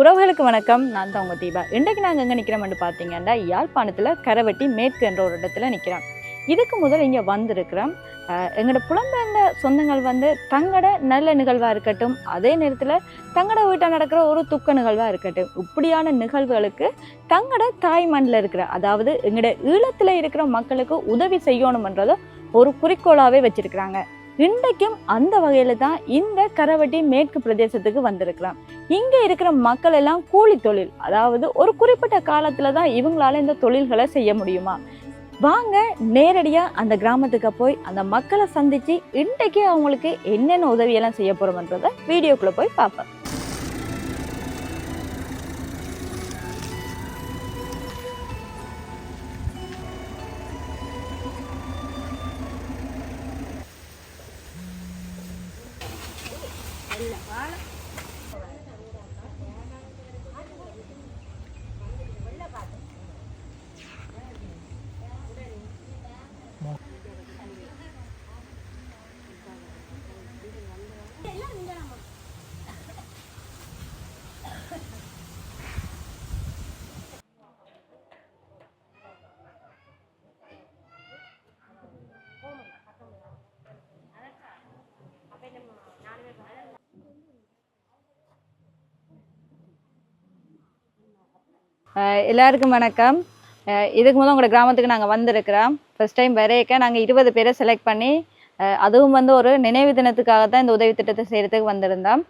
உறவுகளுக்கு வணக்கம். நான் தான் உங்கள் தீபா. இன்றைக்கு நாங்கள் எங்கே நிற்கிறோம்னு பார்த்தீங்கன்னா யாழ்ப்பாணத்தில் கரவட்டி மேற்கு என்ற ஒரு இடத்துல நிற்கிறோம் இதுக்கு முதல் இங்கே வந்திருக்கிறோம். எங்களோட புலம்பெயர்ந்த சொந்தங்கள் வந்து தங்களோட நல்ல நிகழ்வாக இருக்கட்டும் அதே நேரத்தில் தங்களோட வீட்டில் நடக்கிற ஒரு துக்க நிகழ்வாக இருக்கட்டும். இப்படியான நிகழ்வுகளுக்கு தங்களோட தாய் மண்ணில் இருக்கிற அதாவது எங்களோட ஈழத்தில் இருக்கிற மக்களுக்கு உதவி செய்யணுமன்றதை ஒரு குறிக்கோளாகவே வச்சிருக்கிறாங்க. இன்றைக்கும் அந்த வகையில் தான் இந்த கரவட்டி மேற்கு பிரதேசத்துக்கு வந்திருக்கிறோம் இங்கே இருக்கிற மக்கள் எல்லாம் கூலி தொழில். அதாவது ஒரு குறிப்பிட்ட காலத்தில் தான் இவங்களால இந்த தொழில்களை செய்ய முடியுமா? வாங்க நேரடியாக அந்த கிராமத்துக்கு போய் அந்த மக்களை சந்திச்சு இன்றைக்கு அவங்களுக்கு என்னென்ன உதவியெல்லாம் செய்ய போகிறோம்ன்றதை வீடியோக்குள்ளே போய் பார்ப்போம். எல்லாருக்கும் வணக்கம். இதுக்கு முதல் உங்களோட கிராமத்துக்கு நாங்கள் வந்திருக்கிறோம். ஃபர்ஸ்ட் டைம் வரையக்க நாங்கள் இருபது பேரை செலக்ட் பண்ணி அதுவும் வந்து ஒரு நினைவு தினத்துக்காக தான் இந்த உதவி திட்டத்தை செய்கிறதுக்கு வந்திருந்தோம்.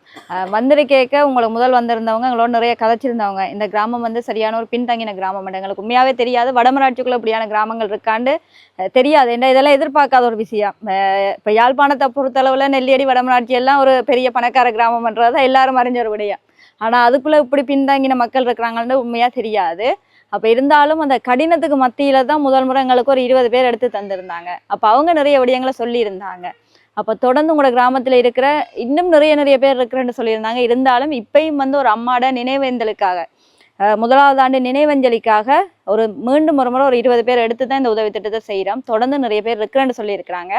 வந்திருக்கேக்க உங்களுக்கு முதல் வந்திருந்தவங்க எங்களோட நிறைய கதைச்சிருந்தவங்க. இந்த கிராமம் வந்து சரியான ஒரு பின்தங்கின கிராமம். எங்களுக்கு உண்மையாகவே தெரியாது. வடமராட்சிக்குள்ள இப்படியான கிராமங்கள் இருக்காண்டு தெரியாது. என்ன இதெல்லாம் எதிர்பார்க்காத ஒரு விஷயம். இப்போ யாழ்ப்பாணத்தை பொறுத்தளவில் நெல்லியடி வடமராட்சி எல்லாம் ஒரு பெரிய பணக்கார கிராமம்ன்றதை எல்லாரும் அறிஞ்ச ஒரு விடையா ஆனால் அதுக்குள்ளே இப்படி பின்தங்கின மக்கள் இருக்கிறாங்கன்னு உண்மையாக தெரியாது. அப்போ இருந்தாலும் அந்த கடினத்துக்கு மத்தியில் தான் முதல் முறை எங்களுக்கு ஒரு இருபது பேர் எடுத்து தந்திருந்தாங்க. அப்போ அவங்க நிறைய விடயங்களை சொல்லியிருந்தாங்க. அப்போ தொடர்ந்து உங்களோட கிராமத்தில் இருக்கிற இன்னும் நிறைய நிறைய பேர் இருக்கிறேன்னு சொல்லியிருந்தாங்க. இருந்தாலும் இப்பயும் வந்து ஒரு அம்மாட நினைவேந்தலுக்காக முதலாவது ஆண்டு நினைவஞ்சலிக்காக ஒரு மீண்டும் ஒரு முறை ஒரு இருபது பேர் எடுத்து தான் இந்த உதவி திட்டத்தை செய்கிறோம் தொடர்ந்து நிறைய பேர் இருக்கிறேன்னு சொல்லியிருக்கிறாங்க.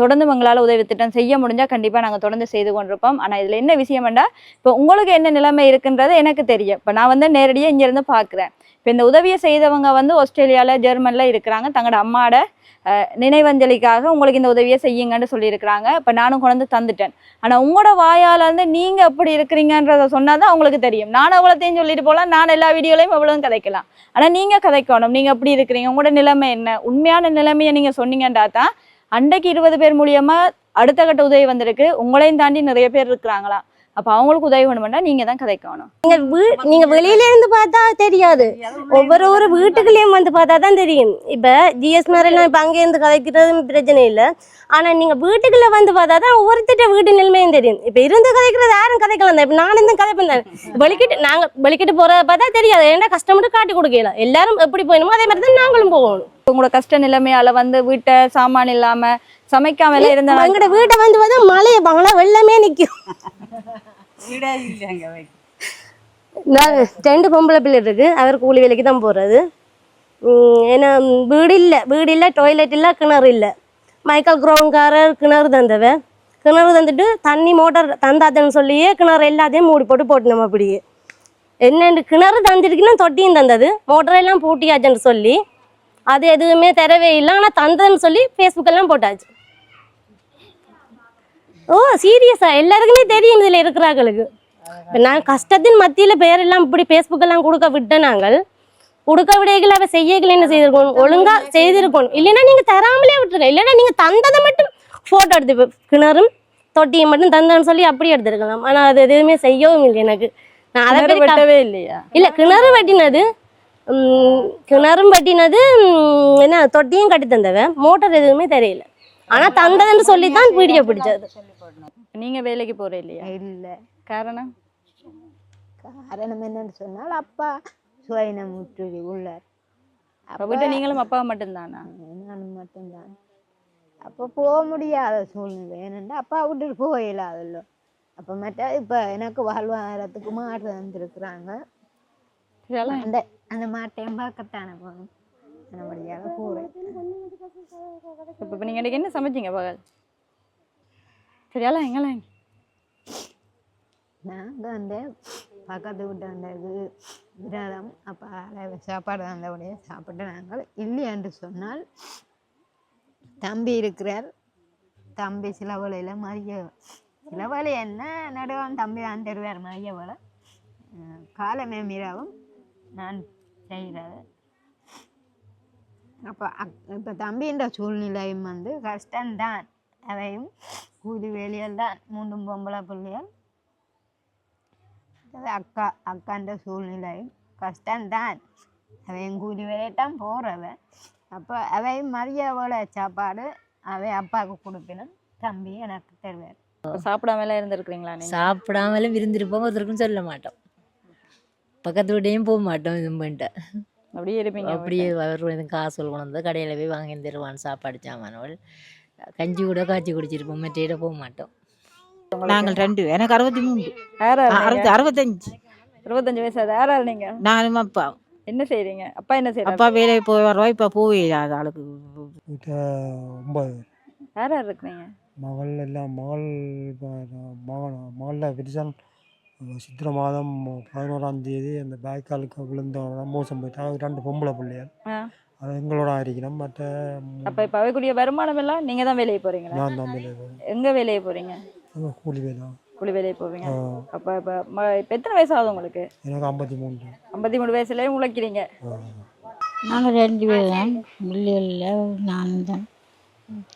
தொடர்ந்து உங்களால் உதவி திட்டம் செய்ய முடிஞ்சால் கண்டிப்பாக நாங்கள் தொடர்ந்து செய்து கொண்டிருப்போம். ஆனால் இதில் என்ன விஷயம்டா இப்போ உங்களுக்கு என்ன நிலைமை இருக்குன்றது எனக்கு தெரியும். இப்போ நான் வந்து நேரடியாக இங்கேருந்து பார்க்குறேன். இப்போ இந்த உதவியை செய்தவங்க வந்து ஆஸ்திரேலியாவில் ஜெர்மனில் இருக்கிறாங்க. தங்களோட அம்மாவோட நினைவஞ்சலிக்காக உங்களுக்கு இந்த உதவியை செய்யுங்கன்னு சொல்லியிருக்கிறாங்க. இப்போ நானும் கொண்டு வந்து தந்துட்டேன். ஆனால் உங்களோட வாயால் வந்து நீங்கள் எப்படி இருக்கிறீங்கன்றத சொன்னால் தான் உங்களுக்கு தெரியும். நான் அவ்வளோத்தையும் சொல்லிட்டு போகலாம். நான் எல்லா வீடியோலையும் அவ்வளோவும் கதைக்கலாம். ஆனால் நீங்கள் கதைக்கணும். நீங்கள் எப்படி இருக்கிறீங்க. உங்களோட நிலைமை என்ன? உண்மையான நிலைமையை நீங்கள் சொன்னீங்கன்றா தான் அன்றைக்கு இருபது பேர் மூலியமா அடுத்த கட்ட உதவி வந்திருக்கு. உங்களையும் தாண்டி நிறைய பேர் இருக்கிறாங்களா அப்போ அவங்களுக்கு உதவி வேணுமெண்டா நீங்கள் தான் கதைக்கணும் நீங்க வீ நீங்க வெளியில இருந்து பார்த்தா தெரியாது. ஒவ்வொரு ஒரு வீட்டுக்குள்ளேயும் வந்து பார்த்தா தான் தெரியும். இப்ப ஜிஎஸ் மேரெல்லாம் இப்ப அங்கே இருந்து கதைக்கிறதும் பிரச்சனை இல்லை. ஆனா நீங்க வீட்டுக்குள்ள வந்து பார்த்தா தான் ஒவ்வொருத்திட்ட வீட்டு நிலைமையும் தெரியும். இப்ப இருந்து கதைக்கிறது யாரும் கதைக்கலாம் தான் இப்ப நான் இருந்து கதைப்பேன் தானே வெளிக்கிட்டு நாங்க வெளிக்கிட்டு போறத பார்த்தா தெரியாது. ஏன்னா கஸ்டமருக்கு காட்டி கொடுக்கல. எல்லாரும் எப்படி போயணுமோ அதே மாதிரி தான் நாங்களும் போகணும். உங்களோட கஷ்ட நிலைமையால வந்து வீட்டை சாமான் இல்லாம சமைக்காம எல்லாம் இருந்த எங்கட வீட்டை வந்து பார்த்தா மழையை பாங்களா வெள்ளமே நிக்கும். நான் ரெண்டு பொம்பளை பிள்ளை இருக்கு. அவர் கூலி வேலைக்கு தான் போகிறது ஏன்னா வீடு இல்லை. வீடு இல்லை டாய்லெட் இல்லை கிணறு இல்லை. மைக்கேல் குரோங்காரர் கிணறு தந்தவ. கிணறு தந்துட்டு தண்ணி மோட்டார் தந்தாதன்னு சொல்லியே கிணறு எல்லாத்தையும் மூடி போட்டு போட்டு நம்ம அப்படியே. என்னென்று கிணறு தந்துருக்குன்னா தொட்டியும் தந்தது. மோட்டரெல்லாம் பூட்டியாச்சுன்னு சொல்லி. அது எதுவுமே தரவே இல்லை. ஆனால் தந்ததுன்னு சொல்லி ஃபேஸ்புக்கெல்லாம் போட்டாச்சு. ஓ சீரியஸா? எல்லாருக்குமே தெரியும் இதில் இருக்கிறாங்களுக்கு. இப்ப நான் கஷ்டத்தின் மத்தியில பேரெல்லாம் இப்படி ஃபேஸ்புக் எல்லாம் கொடுக்க விட்ட நாங்கள். கொடுக்க விடைகள் அவ செய்யகளை என்ன செய்திருக்கணும்? ஒழுங்கா செய்திருக்கணும். இல்லைன்னா நீங்க தராமலே விட்டுருங்க. இல்லைன்னா நீங்க தந்ததை மட்டும் போட்டோ எடுத்து கிணறும் தொட்டியை மட்டும் தந்தேன்னு சொல்லி அப்படி எடுத்திருக்கலாம். ஆனா அது எதுவுமே செய்யவும் இல்லை எனக்கு. நான் அதை வெட்டவே இல்லையா? இல்ல கிணறு வெட்டினது கிணறும் வெட்டினது என்ன தொட்டியும் கட்டி தந்தவ. மோட்டார் எதுவுமே தெரியல. ஆனா தந்ததுன்னு சொல்லி தான் வீடியோ பிடிச்சது. நீங்க வேலைக்கு போற இல்லையா? இல்லை. காரணம்? காரணம் என்னன்னு சொன்னால் அப்பா சுயனம் விட்டு உள்ளார். அப்ப நீங்களும் அப்பா மட்டும்தானா? நான் மட்டும்தான். அப்போ போக முடியாத சூழ்நிலை. ஏனென்றா அப்பா விட்டுட்டு போக இயலாதல்ல. அப்போ மற்ற இப்போ எனக்கு வாழ்வாதாரத்துக்கு மாடு தந்துருக்குறாங்க. அந்த அந்த மாட்டையும் பார்க்கத்தானே போகணும். நல்லபடியாக போகிறேன் இப்ப இப்ப நீங்க இன்னைக்கு என்ன சமைச்சீங்க பகல்? சரியால எங்கெல்லாம் நாங்கள் வந்து பக்கத்து வீட்டு அந்த இது விரதம் அப்போ அதில் சாப்பாடு வந்தபடியே சாப்பிட்டு நாங்கள் இல்லை என்று சொன்னால் தம்பி இருக்கிறார். தம்பி சில வேளையில் மதிய சில வேலை என்ன நடுவான் தம்பி தான் தருவார் மதிய வேலை காலமே மீறாவும் நான் செய்கிறது. அப்போ அக் இப்போ தம்பின்ற சூழ்நிலையும் வந்து கஷ்டம்தான். அவையும் கூலி வேலையில் தான் மூன்றும் பொம்பளை பிள்ளைகள். அக்கா அக்கான்ற சூழ்நிலையும் கஷ்டம்தான். அவன் கூலி வேலையத்தான் போகிறவன் அப்போ அவையும் மதிய வேலை சாப்பாடு அவை அப்பாவுக்கு கொடுப்பினும் தம்பி எனக்கு தருவார். இப்ப சாப்பிடாம எல்லாம் இருந்திருக்கிறீங்களா சாப்பிடாமலும் விருந்திருப்போம் ஒருத்தருக்கும் சொல்ல மாட்டோம். பக்கத்து வீட்டையும் போக மாட்டோம் இது பண்ணிட்டு அப்படியே இருப்பீங்க அப்படியே அவர் எதுவும் காசு கொண்டு வந்து கடையில் போய் வாங்கி தருவான் சாப்பாடு சாமான்கள் கஞ்சி கூட காய்ச்சி குடிச்சிருப்போம் மற்ற போக மாட்டோம். நாங்கள் ரெண்டு எனக்கு அறுபத்தி மூணு யாரா அறுபத்தி அறுபத்தஞ்சு. இருபத்தஞ்சு வயசு அது யாரா நீங்க? நானும் அப்பா. என்ன செய்றீங்க? அப்பா என்ன செய்யறாரு அப்பா வேலைக்கு போய் வருவா இப்போ போவே அது ஆளுக்கு. ஒன்பது. யாரா இருக்கிறீங்க? மகள் எல்லாம் மகள் மகன் மகளில் விரிசல். சித்திரை மாதம் பதினோராம் தேதி அந்த பேக்காலுக்கு விழுந்தவங்க மோசம் போயிட்டா ரெண்டு பொம்பளை பிள்ளைகள். ஆ. அது எங்களோட இருக்கிறோம் மற்ற அப்ப இப்ப அவைக்குரிய வருமானம் எல்லாம் நீங்க தான் வேலைக்கு போறீங்களா? நான் தான் வேலை எங்க வேலைக்கு போறீங்க? கூலி வேலை கூலி வேலைக்கு போவீங்க. அப்ப இப்ப ம- இப்ப எத்தனை வயசு ஆகுது உங்களுக்கு? எனக்கு ஐம்பத்தி மூன்று ஐம்பத்தி மூணு வயசுலயே உழைக்கிறீங்க. நாங்கள் ரெண்டு பேர் தான். பிள்ளைகளில் நான் தான்.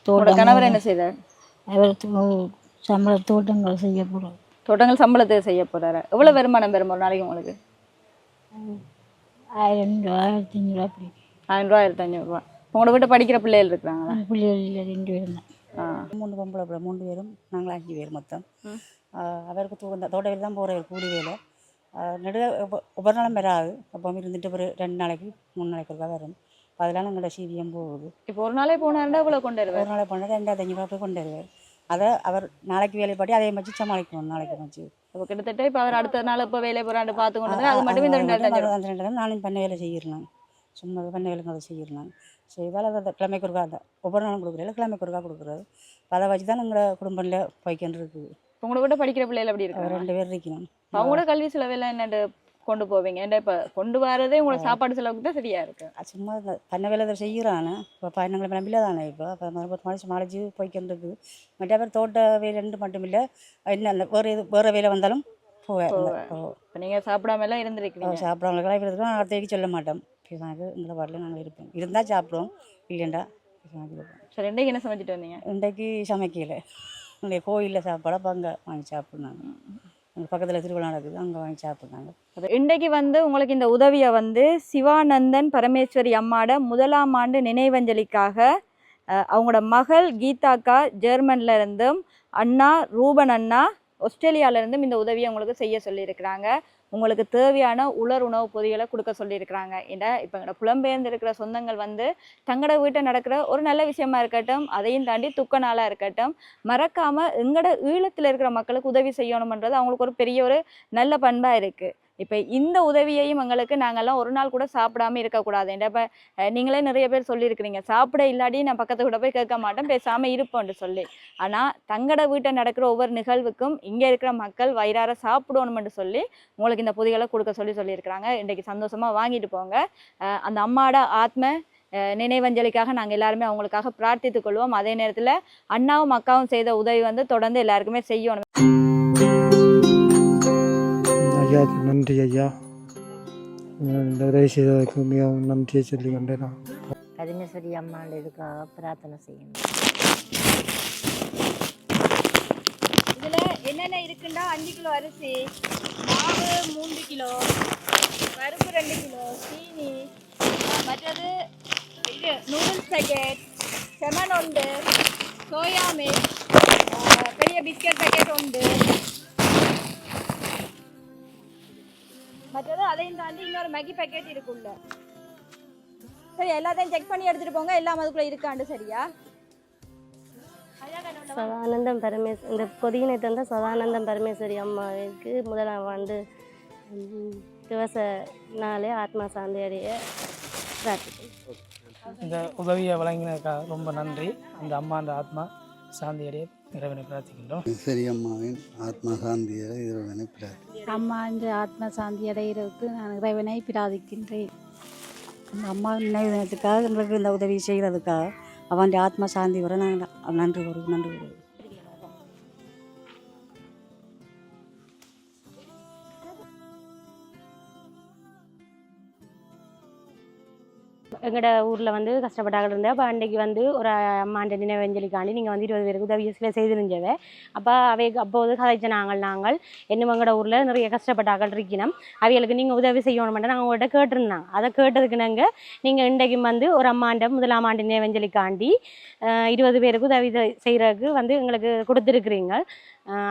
உங்களோட கணவர் என்ன செய்றாரு? அவர் தோ- சம்பள தோட்டங்கள் செய்ய போகிறோம் தோட்டங்கள் சம்பளத்துக்கு செய்ய போறாரு. எவ்வளவு வருமானம் பெறும் ஒரு நாளைக்கு உங்களுக்கு? ஆயிரம் ரூபா ஆயிரத்தி ஐநூறுரூவா அப்படி ஆயிரம் ரூபா ஆயிரத்தி ஐநூறு ரூபா உங்களோட வீட்டு படிக்கிற பிள்ளைகள் இருக்கிறாங்களா? பிள்ளைகளில் ரெண்டு பேரும் தான். ஆ. மூணு பொம்பளை பிள்ளை மூணு பேரும் நாங்கள் அஞ்சு பேர் மொத்தம். அவருக்கு தூ இந்த தோட்ட வேலை தான் போகிறவர் கூலி வேலை. நெடுக ஒவ்வொ- ஒவ்வொரு நாளும் வராது. அப்போ இருந்துட்டு ஒரு ரெண்டு நாளைக்கு மூணு நாளைக்கு ஒருக்கா வரும். அதெல்லாம் எங்களோட சீவியம் போகுது. இப்போ ஒரு நாளே போனாருன்னா இவ்வளவு கொண்டு ஒரு வருவார் நாளைக்கு போனால் ரெண்டாயிரத்தி ஐநூறுரூவா போய் கொண்டு வருவார். அதை அவர் நாளைக்கு வேலைப்பாடி அதே வச்சு சமாளிக்கணும் நாளைக்கு வச்சு இப்போ கிட்டத்தட்ட இப்போ அவர் அடுத்த நாள் இப்போ வேலையை போறாண்டு பார்த்து கொண்டு அது மட்டும் இந்த ரெண்டாயிரத்தி நாள் நானும் பண்ண வேலை செய்யிருந்தேன் சும்மா பண்ண வேலைங்களை செய்யிருந்தேன் செய்தால் அதை கிழமைக்கு ஒருக்கா தான் ஒவ்வொரு நாளும் கொடுக்குறேன் கிழமைக்கு ஒருக்கா கொடுக்குறது. அதை வச்சு தான் எங்களோட குடும்பத்தில் போய்க்கின்னு இருக்குது உங்களோட வீட்டு படிக்கிற பிள்ளைகள் அப்படி இருக்காங்க? ரெண்டு பேர் இருக்கணும். அவங்களோட கல்வி செலவெல்லாம் என்னண்டு கொண்டு போவீங்க? ஏன்டா இப்போ கொண்டு வரதே உங்களுக்கு சாப்பாடு செலவுக்கு தான் சரியா இருக்கு. அது சும்மா பண்ண வேலை அதை செய்கிறானே இப்போ பயணங்களை நம்பில தானே இப்போ இப்போ மறுபடி மனுஷன் மாளிச்சு போய்க்கின்றது மற்ற பேர் தோட்ட வேலைன்னு மட்டும் இல்லை. என்ன அந்த வேறு எது வேறு வேலை வந்தாலும் போவேன். இப்போ நீங்க சாப்பிடாம எல்லாம் இருந்திருக்கீங்க இருக்கிறதுக்கு நாங்கள் தேடி சொல்ல மாட்டோம் பேசாது எங்களை பாட்டில் நாங்கள் இருப்போம் இருந்தால் சாப்பிடுவோம் இல்லைண்டா பேசாது இருப்போம். சரி இன்றைக்கு என்ன சமைச்சிட்டு வந்தீங்க? இன்றைக்கு சமைக்கல. இந்த கோயிலில் சாப்பாடு அப்போ அங்கே வாங்கி சாப்பிட்னாங்க. எங்கள் பக்கத்தில் திருவிழா நடக்குது அங்கே வாங்கி சாப்பிட்னாங்க. அப்ப இன்றைக்கு வந்து உங்களுக்கு இந்த உதவியை வந்து சிவானந்தன் பரமேஸ்வரி அம்மாட முதலாம் ஆண்டு நினைவஞ்சலிக்காக அவங்களோட மகள் கீதாக்கா ஜெர்மன்ல இருந்தும் அண்ணா ரூபன் அண்ணா ஆஸ்திரேலியாவிலேருந்தும் இந்த உதவியை உங்களுக்கு செய்ய சொல்லியிருக்கிறாங்க. உங்களுக்கு தேவையான உலர் உணவு பொதிகளை கொடுக்க சொல்லியிருக்கிறாங்க. ஏன்னா இப்போ எங்களோட புலம்பெயர்ந்து இருக்கிற சொந்தங்கள் வந்து தங்களோட வீட்டை நடக்கிற ஒரு நல்ல விஷயமா இருக்கட்டும் அதையும் தாண்டி துக்க நாளாக இருக்கட்டும் மறக்காமல் எங்களோட ஈழத்தில் இருக்கிற மக்களுக்கு உதவி செய்யணுமன்றது அவங்களுக்கு ஒரு பெரிய ஒரு நல்ல பண்பாக இருக்குது இப்போ இந்த உதவியையும் எங்களுக்கு நாங்கெல்லாம் ஒரு நாள் கூட சாப்பிடாம இருக்கக்கூடாது. இப்போ நீங்களே நிறைய பேர் சொல்லியிருக்கிறீங்க. சாப்பிட இல்லாட்டி நான் பக்கத்து கூட போய் கேட்க மாட்டேன் பேசாமல் இருப்போம்னு சொல்லி. ஆனால் தங்கட வீட்டை நடக்கிற ஒவ்வொரு நிகழ்வுக்கும் இங்கே இருக்கிற மக்கள் வயிறார சாப்பிடணும்னு சொல்லி உங்களுக்கு இந்த புதிகளை கொடுக்க சொல்லி சொல்லியிருக்கிறாங்க. இன்றைக்கு சந்தோஷமாக வாங்கிட்டு போங்க. அந்த அம்மாட ஆத்ம அஹ் நினைவஞ்சலிக்காக நாங்கள் எல்லாருமே அவங்களுக்காக பிரார்த்தித்துக் கொள்வோம். அதே நேரத்தில் அண்ணாவும் அக்காவும் செய்த உதவி வந்து தொடர்ந்து எல்லாருக்குமே செய்யணும். ஐயாவுக்கு நன்றி ஐயா இந்த உதவி செய்ததற்கு மிகவும் நன்றியை சொல்லி கொண்டேன் நான் பரமேஸ்வரி அம்மாள் இதுக்காக பிரார்த்தனை செய்யணும் இதுல என்னென்ன இருக்குன்னா அஞ்சு கிலோ அரிசி மாவு மூன்று கிலோ பருப்பு ரெண்டு கிலோ சீனி மற்றது இது நூடுல்ஸ் பேக்கெட் செமன் உண்டு சோயா மில்க் பெரிய பிஸ்கட் பேக்கெட் உண்டு மற்றது அதையும் தாண்டி இன்னொரு மேகி பேக்கெட் இருக்குள்ள சரி எல்லாத்தையும் செக் பண்ணி எடுத்துட்டு போங்க. எல்லாம் அதுக்குள்ள இருக்காண்டு சரியா? சதானந்தம் பரமேஸ் இந்த பொதியினை தந்த சதானந்தம் பரமேஸ்வரி அம்மாவுக்கு முதலாம் ஆண்டு ம், திவச நாளே ஆத்மா சாந்தி அடைய பிரார்த்திக்கிறேன் இந்த உதவியை வழங்கினதுக்காக ரொம்ப நன்றி. அந்த அம்மா அந்த ஆத்மா சாந்தியடைய இறைவனை பிரார்த்திக்கின்றோம். பெரியம்மாவின் ஆத்மா சாந்தியை இறைவனை பிரார்த்தி அம்மா இந்த ஆத்ம சாந்தி அடைகிறதுக்கு நான் இறைவனை பிரார்த்திக்கின்றேன். அம்மா நினைவுதினத்துக்காக எங்களுக்கு இந்த உதவி செய்கிறதுக்காக அவன் ஆத்மா சாந்தி வர நாங்கள் நன்றி கூறுவோம் நன்றி கூறுவோம் எங்களோட ஊரில் வந்து கஷ்டப்பட்டாங்க இருந்தேன் அப்போ அன்றைக்கு வந்து ஒரு அம்மாண்ட நினைவஞ்சலிக்காண்டி நீங்கள் வந்து இருபது பேருக்கு உதவி சில செய்திருந்தவை அப்போ அவை அப்போது கதைச்ச நாங்கள் நாங்கள் இன்னும் எங்களோட ஊரில் நிறைய கஷ்டப்பட்டாக்கள் இருக்கணும் அவைகளுக்கு நீங்கள் உதவி செய்யணுமெண்ட்டு நாங்கள் உங்கள்கிட்ட கேட்டிருந்தாங்க அதை கேட்டதுக்கு நாங்கள் நீங்கள் இன்றைக்கும் வந்து ஒரு அம்மாண்ட முதலாம் ஆண்டு நினைவஞ்சலிக்காண்டி இருபது பேருக்கு உதவி செய்கிறதுக்கு வந்து எங்களுக்கு கொடுத்துருக்குறீங்க.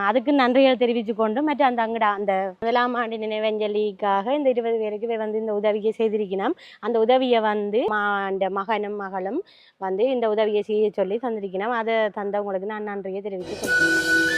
அதுக்கு நன்றிகள் தெரிவித்து கொண்டு மற்ற அந்த அங்கடா அந்த முதலாம் ஆண்டு நினைவஞ்சலிக்காக இந்த இருபது பேருக்கு வந்து இந்த உதவியை செய்திருக்கணும் அந்த உதவியை வந்து அந்த மகனும் மகளும் வந்து இந்த உதவியை செய்ய சொல்லி தந்திருக்கணும் அதை தந்தவங்களுக்கு நான் நன்றியை தெரிவித்து கொள்கிறேன்